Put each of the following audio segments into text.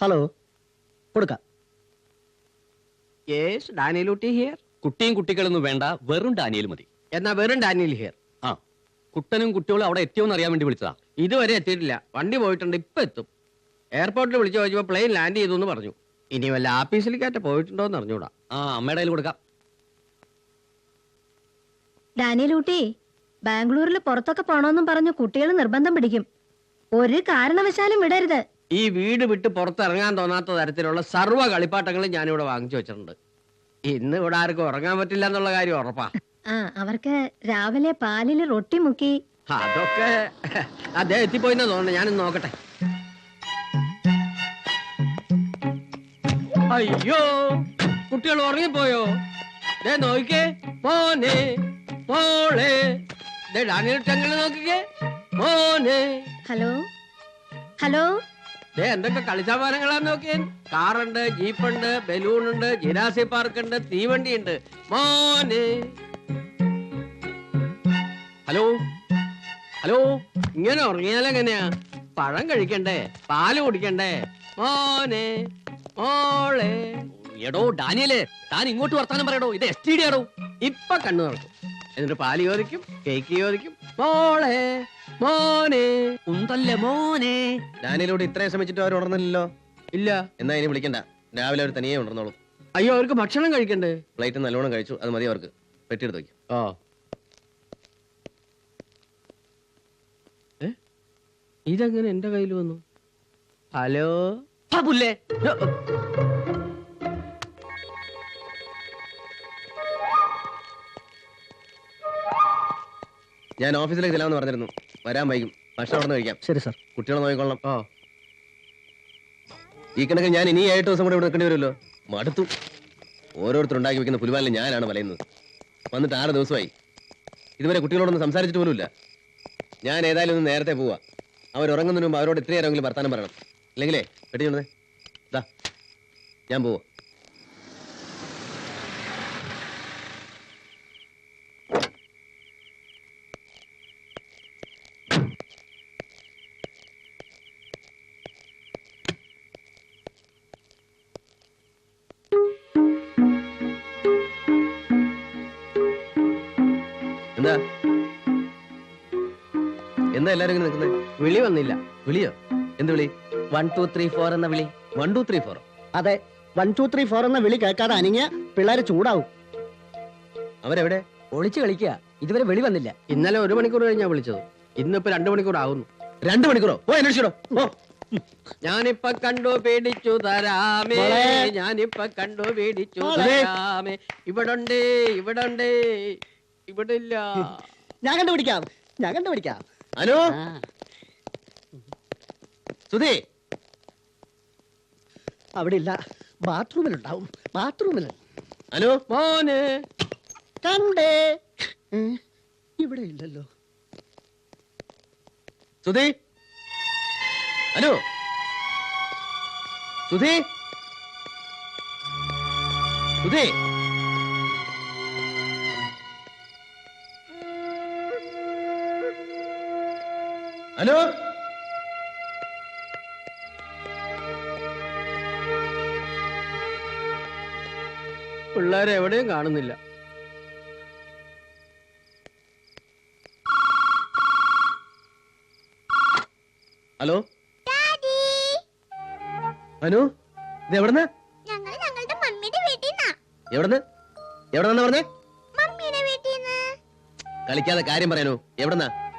Hello കൊടുക്ക. Yes ഡാനിയലൂട്ടി here കുട്ടിയും കുട്ടികളൊന്നും വേണ്ട വെറും ഡാനിയൽ മതി. എന്നാ വെറും ഡാനിയൽ ഹിയർ ആ കുട്ടനും കുട്ടികളും അവിടെ എത്തിയോന്ന് അറിയാൻ വേണ്ടി വിളിച്ചതാ. ഇതുവരെ എത്തിയിട്ടില്ല. വണ്ടി പോയിട്ടുണ്ട് ഇപ്പൊ എത്തും. എയർപോർട്ടിൽ വിളിച്ചു ചോദിച്ചപ്പോ പ്ലെയിൻ ലാൻഡ് ചെയ്തു എന്ന് പറഞ്ഞു. ഇനി വല്ല ആഫീസിലേക്കായിട്ട് പോയിട്ടുണ്ടോ എന്ന് അറിഞ്ഞൂടാ. ആ അമ്മയുടെ കയ്യിൽ കൊടുക്കാം. ഡാനിയലൂട്ടി ബാംഗ്ലൂരിൽ പുറത്തൊക്കെ പോണോന്നും പറഞ്ഞു കുട്ടികൾ നിർബന്ധം പിടിക്കും. ഒരു കാരണവശാലും വിടരുത്. ഈ വീട് വിട്ട് പുറത്തിറങ്ങാൻ തോന്നാത്ത തരത്തിലുള്ള സർവ കളിപ്പാട്ടങ്ങളും ഞാനിവിടെ വാങ്ങിച്ചു വെച്ചിട്ടുണ്ട്. ഇന്ന് ഇവിടെ ആർക്കും ഉറങ്ങാൻ പറ്റില്ല എന്നുള്ള കാര്യം ഉറപ്പാ. ആ അവർക്ക് രാവിലെ പാലിൽ റൊട്ടി മുക്കി. അതൊക്കെ അദ്ദേഹം എത്തിപ്പോയിന്നാ തോന്നുന്നു. ഞാനൊന്ന് നോക്കട്ടെ. അയ്യോ കുട്ടികൾ ഉറങ്ങിപ്പോയോ? ദേ നോക്കിക്കേ. മോനെ മോളെ. ദേ ഡാനിയൽ ടെങ്കിൾ നോക്കിക്കേ. മോനെ. ഹലോ? ഹലോ? ദേ എന്തൊക്കെ കളിസാമാനങ്ങളാന്ന് നോക്കിയേ. കാറുണ്ട് ജീപ്പുണ്ട് ബലൂൺ ഉണ്ട് ജിരാസി പാർക്ക് ഉണ്ട് തീവണ്ടി ഉണ്ട് മോനെ. ഹലോ? ഹലോ? ഇങ്ങനെ ഉറങ്ങിയാലെങ്ങനെയാ പഴം കഴിക്കണ്ടേ? പാൽ കുടിക്കണ്ടേ? മോനെ. മോളെ. എടോ ഡാനിയലേ താൻ ഇങ്ങോട്ട് വർത്താനം പറയടോ. ഇത് എസ് ടി ഡി ആടോ ഇപ്പൊ കണ്ണു തുറക്കും. എന്നിട്ട് പാൽ ചോദിക്കും കേക്ക് ചോദിക്കും. മോളെ മോനെ. ഉന്തല്ലേ മോനെ. ഡാനിയിലൂടെ ഇത്രയും ശ്രമിച്ചിട്ട് അവർ ഉണർന്നില്ലല്ലോ? ഇല്ല. എന്നാ ഇനി വിളിക്കണ്ട. രാവിലെ അവർ തനിയെ ഉണർന്നോളൂ. അയ്യോ അവർക്ക് ഭക്ഷണം കഴിക്കണ്ടേ? പ്ലേറ്റ് നല്ലോണം കഴിച്ചു. അത് മതി അവർക്ക്. പെട്ടിയെടുത്ത് വയ്ക്കും ആ. ഏ? ഇതെങ്ങനെ എന്റെ കയ്യിൽ വന്നു? ഹലോ? പുല്ലേ. ഞാൻ ഓഫീസിലേക്ക് ചെല്ലാമെന്ന് പറഞ്ഞിരുന്നു. വരാൻ വൈകും. പക്ഷെ അവിടെ നിന്ന് കഴിക്കാം. ശരി സാർ. കുട്ടികളെ നോക്കിക്കൊള്ളാം ആ. ഈ കണക്ക് ഞാൻ ഇനി ഏഴ് ദിവസം കൂടെ ഇവിടെ നിൽക്കേണ്ടി വരുമല്ലോ? മടുത്തു. ഓരോരുത്തർ ഉണ്ടാക്കി വെക്കുന്ന പുലിവാലിൽ ഞാനാണ് വലയുന്നത്. വന്നിട്ട് ആറ് ദിവസമായി. ഇതുവരെ കുട്ടികളോടൊന്നും സംസാരിച്ചിട്ട് പോലുമില്ല. ഞാൻ ഏതായാലും ഒന്ന് നേരത്തെ പോവാ. അവർ ഉറങ്ങുന്നതിന് മുമ്പ് അവരോട് ഇത്രയേരെങ്കിലും വർത്താനം പറയണം. ഇല്ലെങ്കിലേ പെട്ടിച്ചുണ്ടേ ഇതാ ഞാൻ പോവാ. എന്താ? എന്താ എല്ലാരും ഇങ്ങനെ നിൽക്കുന്നത് വിളി വന്നില്ല. വിളിയോ? എന്ത് വിളി? വൺ ടു ത്രീ ഫോർ എന്ന വിളി. വൺ ടു ത്രീ ഫോർ അതെ. വൺ ടു ത്രീ ഫോർ എന്ന വിളി കേൾക്കാതെ അനങ്ങിയ പിള്ളേര് ചൂടാവും. അവരെവിടെ? ഒളിച്ചു കളിക്കുക. ഇതുവരെ വിളി വന്നില്ല. ഇന്നലെ ഒരു മണിക്കൂർ കഴിഞ്ഞാ വിളിച്ചത്. ഇന്നിപ്പോ രണ്ടു മണിക്കൂർ ആവുന്നു. രണ്ടു മണിക്കൂറോ? ഓ അന്വേഷിച്ചോ ഓ. ഞാനിപ്പ കണ്ടു പേടിച്ചു തരാമേ. ഞാനിപ്പ കണ്ടു പേടിച്ചു. തരാമേ. ഇവിടുണ്ട് ഇവിടുണ്ട്. ഇവിടെ ഇല്ല ഞാൻ കണ്ടുപിടിക്കാം. ഞാൻ കണ്ടുപിടിക്കാം. ഹലോ സുധി. അവിടെ ഇല്ല ബാത്റൂമിൽ. ഉണ്ടാവും ബാത്റൂമിൽ ഹലോ മോനെ. കണ്ടേ. ഏ, ഇവിടെ ഇല്ലല്ലോ. സുധി. ഹലോ സുധി. സുധി. അനു പിള്ളേരെ എവിടെയും കാണുന്നില്ല. ഹലോ? അനു ഇത് എവിടുന്ന്? എവിടുന്ന്? എവിടെന്നാ പറഞ്ഞേ? കളിക്കാതെ കാര്യം പറയാനോ എവിടുന്നാ?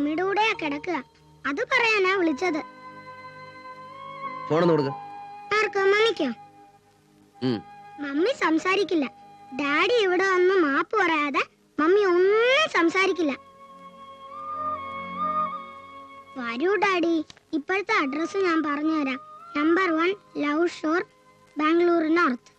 മമ്മിയുടെ കൂടെയാ കിടക്കുക. അത് പറയാനാ വിളിച്ചത്. ഫോണൊന്ന് കൊടുക്ക. ആർക്കോ മമ്മിക്കോ. മമ്മി സംസാരിക്കില്ല. ഡാഡി ഇവിടെ വന്ന് മാപ്പ് പറയാതെ മമ്മി ഒന്നും സംസാരിക്കില്ല. വരൂ ഡാഡി. ഇപ്പോഴത്തെ അഡ്രസ് ഞാൻ പറഞ്ഞുതരാം. Number one love shore Bangalore north.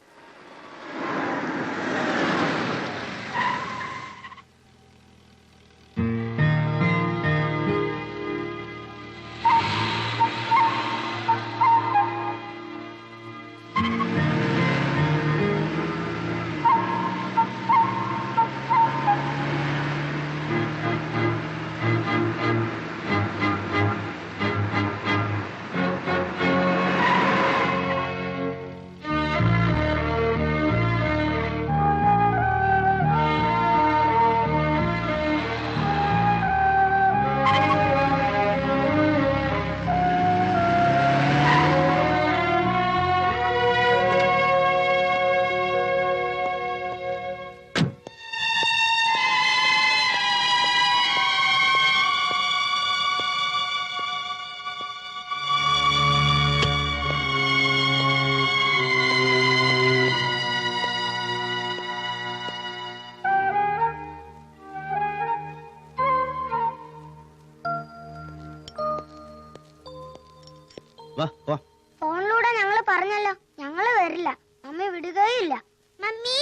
ഫോണിലൂടെ ഞങ്ങൾ പറഞ്ഞല്ലോ. ഞങ്ങൾ വരില്ല. മമ്മി വിടുകയില്ല മമ്മി?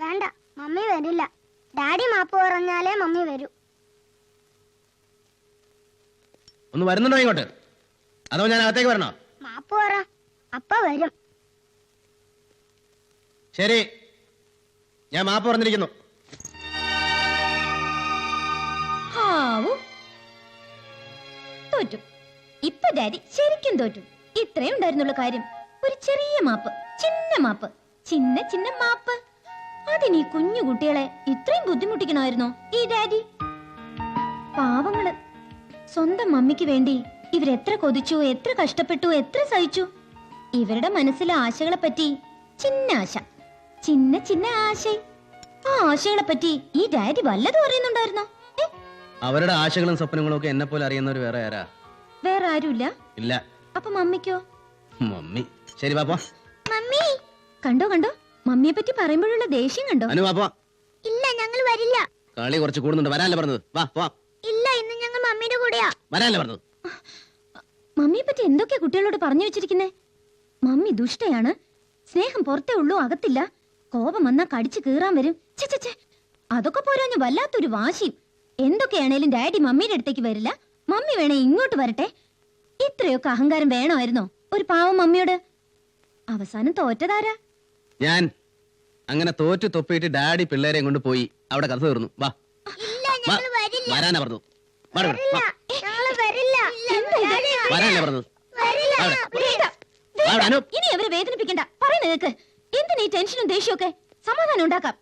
വേണ്ട മമ്മി വരില്ല. ഡാഡി മാപ്പ് പറഞ്ഞാലേ മമ്മി വരൂ. ഒന്ന് വരുന്നുണ്ടോ ഇങ്ങോട്ട്? അതോ ഞാൻ അകത്തേക്ക് വരണോ? മാപ്പ് പറ. അപ്പ വരും. ശരി. ഞാൻ മാപ്പ് പറഞ്ഞിരിക്കുന്നു. ഹാവൂ. തോറ്റു. ഇപ്പൊ ഡാഡി ശരിക്കും തോറ്റു. ഇത്രയും ഉണ്ടായിരുന്നുള്ള കാര്യം. ഒരു ചെറിയ മാപ്പ് ചിന്ന മാപ്പ് ചിന്ന ചിന്ന മാപ്പ്. അതിന് ഈ കുഞ്ഞു കുട്ടികളെ ഇത്രയും ബുദ്ധിമുട്ടിക്കണമായിരുന്നോ ഈ ഡാഡി? പാവങ്ങൾ. സ്വന്തം മമ്മിക്ക് വേണ്ടി ഇവരെത്ര കൊതിച്ചു എത്ര കഷ്ടപ്പെട്ടു എത്ര സഹിച്ചു. ഇവരുടെ മനസ്സിലെ ആശകളെ പറ്റി ചിന്ന ആശ ചിന്ന ചിന്ന ആശ ആ ആശകളെ പറ്റി ഈ ഡാഡി വല്ലതും അറിയുന്നുണ്ടായിരുന്നോ? അവരുടെ ആശകളും സ്വപ്നങ്ങളും ഒക്കെ എന്നെ പോലെ അറിയുന്നവർ വേറെ ആരാ? വേറെ ആരുമില്ല? ഇല്ല. അപ്പൊ മമ്മിക്കോ? മമ്മി. ശരി പാപ്പ. മമ്മി! കണ്ടോ കണ്ടോ? മമ്മിയെ പറ്റി പറയുമ്പോഴുള്ള ദേഷ്യം കണ്ടോ? അനു വാ ഇല്ല ഞങ്ങൾ വരില്ല. കളി കുറച്ച് കൂടുന്നുണ്ട്. വരാനല്ലേ പറഞ്ഞത്? വാ വാ. ഇല്ല ഇന്ന് ഞങ്ങൾ മമ്മിയുടെ കൂടെയാ. വരാനല്ലേ പറഞ്ഞത്? മമ്മിയെ പറ്റി എന്തൊക്കെയാ കുട്ടികളോട് പറഞ്ഞു വെച്ചിരിക്കുന്നേ? മമ്മി ദുഷ്ടയാണ്. സ്നേഹം പുറത്തേ ഉള്ളൂ അകത്തില്ല. കോപം വന്നാ കടിച്ചു കീറാൻ വരും. അതൊക്കെ പോരാഞ്ഞു വല്ലാത്തൊരു വാശിയും. എന്തൊക്കെയാണേലും ഡാഡി മമ്മിയുടെ അടുത്തേക്ക് വരില്ല. മമ്മി വേണേ ഇങ്ങോട്ട് വരട്ടെ. ഇത്രയൊക്കെ അഹങ്കാരം വേണമായിരുന്നോ? ഒരു പാവം മമ്മിയോട്. അവസാനം തോറ്റതാരാ? ഞാൻ. അങ്ങനെ തോറ്റു തൊപ്പിയിട്ട് ഡാഡി പിള്ളേരെയും കൊണ്ട് പോയി അവിടെ കഥ തീർന്നു. വാ. വരാനാ പറഞ്ഞു അനു. ഇനി അവരെ വേദനിപ്പിക്കണ്ട. പറയുന്ന കേക്ക്. എന്തിനാ ഈ ടെൻഷനും ദേഷ്യമൊക്കെ സമാധാനം ഉണ്ടാക്കാം.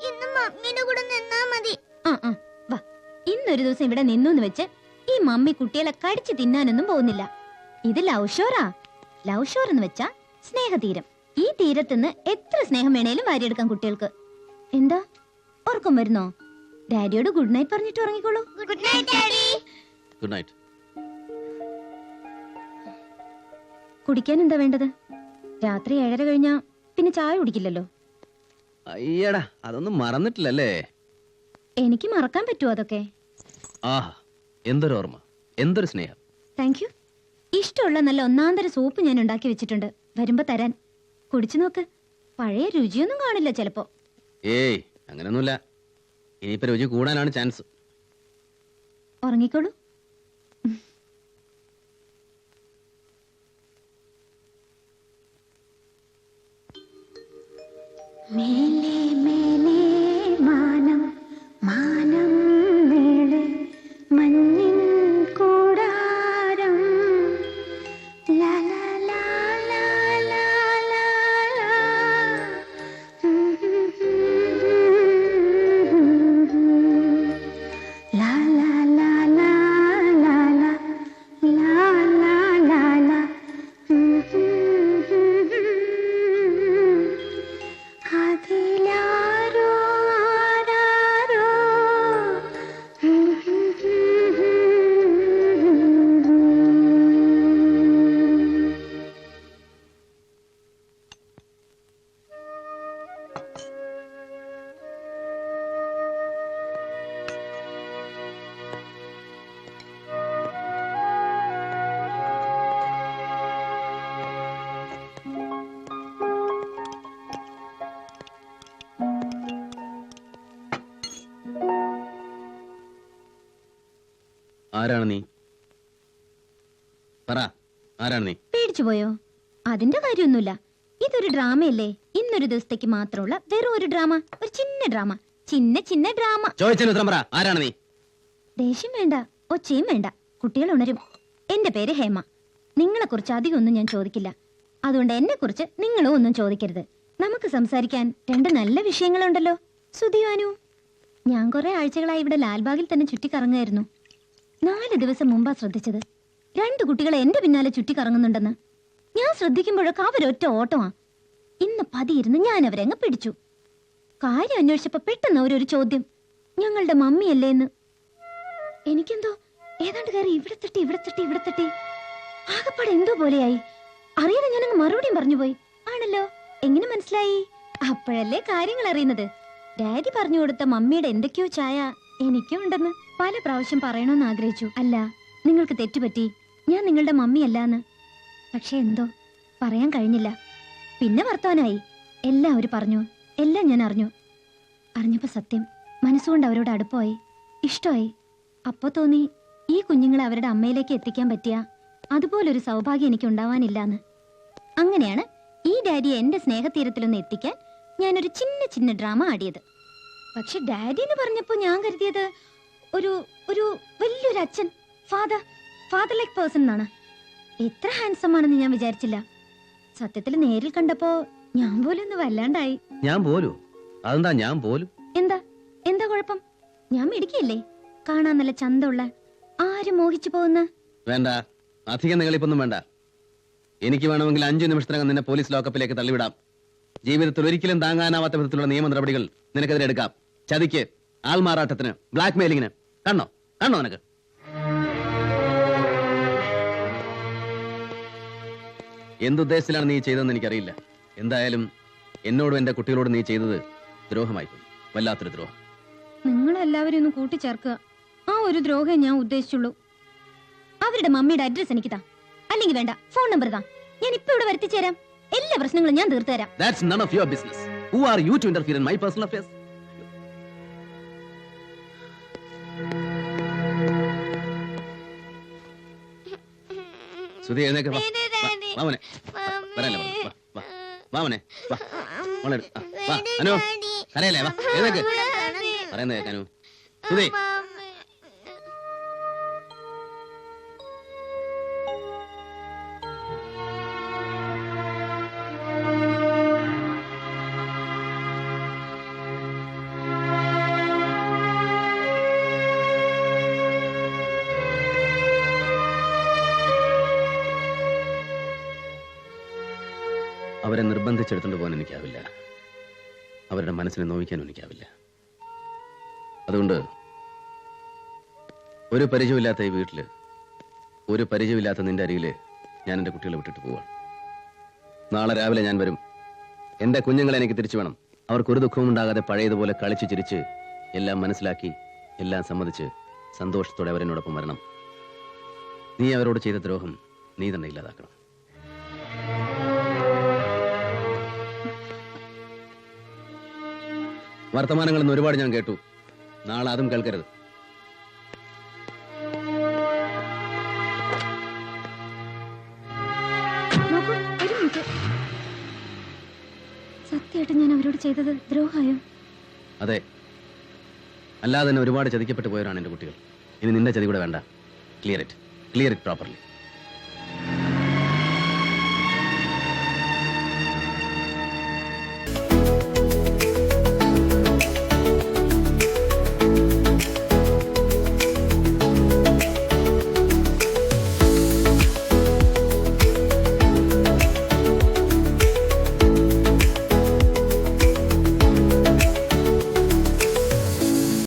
ഇന്ന് മമ്മിയുടെ കൂടെ നിന്നാ മതി. ആ ആ. വാ. ഇന്നൊരു ദിവസം ഇവിടെ നിന്നു എന്ന് വെച്ച് ഈ മമ്മി കുട്ടികളെ കടിച്ചു തിന്നാനൊന്നും പോകുന്നില്ല. ഇത് ലവ് ഷോറാ. ലവ് ഷോർ എന്ന് വെച്ചാ സ്നേഹതീരം. ഈ തീരത്തുനിന്ന് എത്ര സ്നേഹം വേണേലും വാരിയെടുക്കാം കുട്ടികൾക്ക്. എന്താ? ഉറക്കം വരുന്നോ? ഡാഡിയോട് ഗുഡ് നൈറ്റ് പറഞ്ഞിട്ട് ഉറങ്ങിക്കോളൂ. Good night daddy. Good night. കുടിക്കാൻ എന്താ വേണ്ടത്? രാത്രി ഏഴര കഴിഞ്ഞാ പിന്നെ ചായ കുടിക്കില്ലല്ലോ. അയ്യടാ അതൊന്നും മറന്നിട്ടില്ലല്ലേ? എനിക്ക് മറക്കാൻ പറ്റുമോ അതൊക്കെ? ആഹാ എന്തൊരു ഓർമ്മ എന്തൊരു സ്നേഹം. താങ്ക് യു ഇഷ്ടമുള്ള നല്ല ഒന്നാന്തര സൂപ്പ് ഞാൻ ഉണ്ടാക്കി വെച്ചിട്ടുണ്ട്. വരുമ്പോ തരാൻ. കുടിച്ചു നോക്ക്. പഴയ രുചിയൊന്നും കാണില്ല ചിലപ്പോ. ഏയ് അങ്ങനൊന്നുമില്ല. ഇനിയിപ്പോ രുചി കൂടാനാണ് ചാൻസ്. ഉറങ്ങിക്കോളൂ. മേലെ മേലെ മാനം മാനം മഞ്ഞിൻ ആരാണ് നീ? പറ ആരാണ് നീ? പേടിച്ചു പോയോ? അതിന്റെ കാര്യമൊന്നുമില്ല. ഇതൊരു ഡ്രാമയല്ലേ? ഇന്നൊരു ദിവസത്തേക്ക് മാത്രമുള്ള വെറും ഒരു ഡ്രാമ. ഒരു ചിന്ന ഡ്രാമ. ചിന്ന ചിന്ന ഡ്രാമ. ചോദിച്ചതിന് ഉത്തരം പറ. ആരാണ് നീ? ദേഷ്യം വേണ്ട. ഒച്ചയും വേണ്ട. കുട്ടികൾ ഉണരും. എന്റെ പേര് ഹേമ. നിങ്ങളെ കുറിച്ച് അധികം ഒന്നും ഞാൻ ചോദിക്കില്ല. അതുകൊണ്ട് എന്നെ കുറിച്ച് നിങ്ങളും ഒന്നും ചോദിക്കരുത്. നമുക്ക് സംസാരിക്കാൻ രണ്ട് നല്ല വിഷയങ്ങളുണ്ടല്ലോ. സുധിയാനു ഞാൻ കുറെ ആഴ്ചകളായി ഇവിടെ ലാൽബാഗിൽ തന്നെ ചുറ്റിക്കറങ്ങായിരുന്നു നാല് ദിവസം മുമ്പാ ശ്രദ്ധിച്ചത്. രണ്ട് കുട്ടികൾ എന്റെ പിന്നാലെ ചുറ്റിക്കറങ്ങുന്നുണ്ടെന്ന്. ഞാൻ ശ്രദ്ധിക്കുമ്പോഴൊക്കെ അവരൊറ്റ ഓട്ടമാ. ഇന്ന് പതിയിരുന്ന് ഞാൻ അവരെ അങ്ങ് പിടിച്ചു. കാര്യം അന്വേഷിച്ചപ്പോ പെട്ടെന്ന് അവരൊരു ചോദ്യം. ഞങ്ങളുടെ മമ്മിയല്ലേ എന്ന് എനിക്കെന്തോ ഏതാണ്ട് കയറി ഇവിടെ തട്ടി ഇവിടെ തട്ടി ഇവിടെ തട്ടി. ആകപ്പാടെ എന്തോ പോലെയായി. അറിയാതെ ഞാനങ്ങ് മറുപടിയും പറഞ്ഞുപോയി. ആണല്ലോ എങ്ങനെ മനസ്സിലായി? അപ്പോഴല്ലേ കാര്യങ്ങൾ അറിയുന്നത്. ഡാഡി പറഞ്ഞു കൊടുത്ത മമ്മിയുടെ എന്തൊക്കെയോ ചായ എനിക്കും ഉണ്ടെന്ന്. പല പ്രാവശ്യം പറയണമെന്ന് ആഗ്രഹിച്ചു. അല്ല നിങ്ങൾക്ക് തെറ്റുപറ്റി. ഞാൻ നിങ്ങളുടെ മമ്മി അല്ലാന്ന് പക്ഷെ എന്തോ പറയാൻ കഴിഞ്ഞില്ല. പിന്നെ വർത്തമാനായി എല്ലാം അവർ പറഞ്ഞു. എല്ലാം ഞാൻ അറിഞ്ഞു. അറിഞ്ഞപ്പോൾ സത്യം മനസ്സുകൊണ്ട് അവരോട് അടുപ്പമായി. ഇഷ്ടമായി. അപ്പോൾ തോന്നി ഈ കുഞ്ഞുങ്ങളെ അവരുടെ അമ്മയിലേക്ക് എത്തിക്കാൻ പറ്റിയ അതുപോലൊരു സൗഭാഗ്യം എനിക്ക് ഉണ്ടാവാനില്ലാന്ന്. അങ്ങനെയാണ് ഈ ഡാഡിയെ എന്റെ സ്നേഹതീരത്തിലൊന്ന് എത്തിക്കാൻ ഞാനൊരു ചിന്ന ചിന്ന ഡ്രാമ ആടിയത്. പക്ഷെ ഡാഡി എന്ന് പറഞ്ഞപ്പോ ഞാൻ കരുതിയത് ഒരു ഒരു വലിയൊരു അച്ഛൻ. ഫാദർ ഫാദർ ലൈക്ക് പേഴ്സൺ എന്നാണ്. എത്ര ഹാൻസം ആണെന്ന് ഞാൻ വിചാരിച്ചില്ല. സത്യത്തിൽ നേരിൽ കണ്ടപ്പോ ഞാൻ പോലും ഒന്ന് വല്ലാണ്ടായി. ഞാൻ പോലും. അതെന്താ ഞാൻ പോലും? എന്താ? എന്താ കുഴപ്പം? ഞാൻ മിടിക്കല്ലേ കാണാൻ നല്ല ചന്തമുള്ള ആരും മോഹിച്ചു പോകുന്ന? വേണ്ട. അധികം നിങ്ങളിപ്പൊന്നും വേണ്ട. എനിക്ക് വേണമെങ്കിൽ അഞ്ചു നിമിഷത്തിനകം നിന്നെ പോലീസ് ലോക്കപ്പിലേക്ക് തള്ളിവിടാം. ജീവിതത്തിൽ ഒരിക്കലും താങ്ങാനാവാത്ത വിധത്തിലുള്ള നിയമ നടപടികൾ നിനക്കെതിരെ എടുക്കാം. ചതിക്ക് ആൾമാറാട്ടത്തിന് ബ്ലാക്ക് മെയിലിങ്ങിന് കണ്ണോ? കണ്ണോ നിനക്ക്? എന്തുദ്ദേശത്തിലാണ് നീ ചെയ്തതെന്ന് എനിക്കറിയില്ല. എന്തായാലും എന്നോടും എന്റെ കുട്ടികളോടും നീ ചെയ്തത് ദ്രോഹമായി പോയി വല്ലാത്തൊരു ദ്രോഹം. നിങ്ങളെല്ലാവരും ഒന്ന് കൂട്ടിച്ചേർക്കുക. ആ ഒരു ദ്രോഹം ഞാൻ ഉദ്ദേശിച്ചുള്ളൂ. അവരുടെ മമ്മിയുടെ അഡ്രസ് എനിക്ക് താ. അല്ലെങ്കിൽ വേണ്ട ഫോൺ നമ്പർ താ. ഞാൻ ഇപ്പൊ ഇവിടെ വരുത്തിച്ചേരാം. എല്ലാ പ്രശ്നങ്ങളും ഞാൻ തീർത്തുതരാം. That's none of your business. Who are you to interfere in my personal Sudhi എഴുന്നേക്ക് വാ. വാ, വാ മോനെ. വരാല്ലേ മോനെ. വാ, വാ. വാ മോനെ. വാ. മോളെ എടു. ആ, വാ. അനു. കരയല്ലേ വാ എഴുന്നേക്ക് പറയുന്നത് കേൾക്കാനു നിർബന്ധിച്ചെടുത്തോണ്ട് പോകാൻ എനിക്കാവില്ല. അവരുടെ മനസ്സിനെ നോവിക്കാനും എനിക്കാവില്ല. അതുകൊണ്ട് ഒരു പരിചയമില്ലാത്ത ഈ വീട്ടിൽ ഒരു പരിചയമില്ലാത്ത നിന്റെ അരികിൽ ഞാൻ എന്റെ കുട്ടികളെ വിട്ടിട്ട് പോവാണ് നാളെ രാവിലെ ഞാൻ വരും. എന്റെ കുഞ്ഞുങ്ങളെ എനിക്ക് തിരിച്ചു വേണം. അവർക്ക് ഒരു ദുഃഖവും ഉണ്ടാകാതെ പഴയതുപോലെ കളിച്ചു ചിരിച്ച് എല്ലാം മനസ്സിലാക്കി എല്ലാം സമ്മതിച്ച് സന്തോഷത്തോടെ അവരെന്നോടൊപ്പം വരണം. നീ അവരോട് ചെയ്ത ദ്രോഹം നീ തന്നെ ഇല്ലാതാക്കണം. വർത്തമാനങ്ങളിൽ നിന്ന് ഒരുപാട് ഞാൻ കേട്ടു. നാളെ അതും കേൾക്കരുത്. സത്യമായിട്ട് ഞാൻ അവരോട് ചെയ്തത് അതെ. അല്ലാതെ തന്നെ ഒരുപാട് ചതിക്കപ്പെട്ടു പോയവരാണ് എന്റെ കുട്ടികൾ. ഇനി നിന്റെ ചതി കൂടെ വേണ്ട. Clear it. Clear it properly.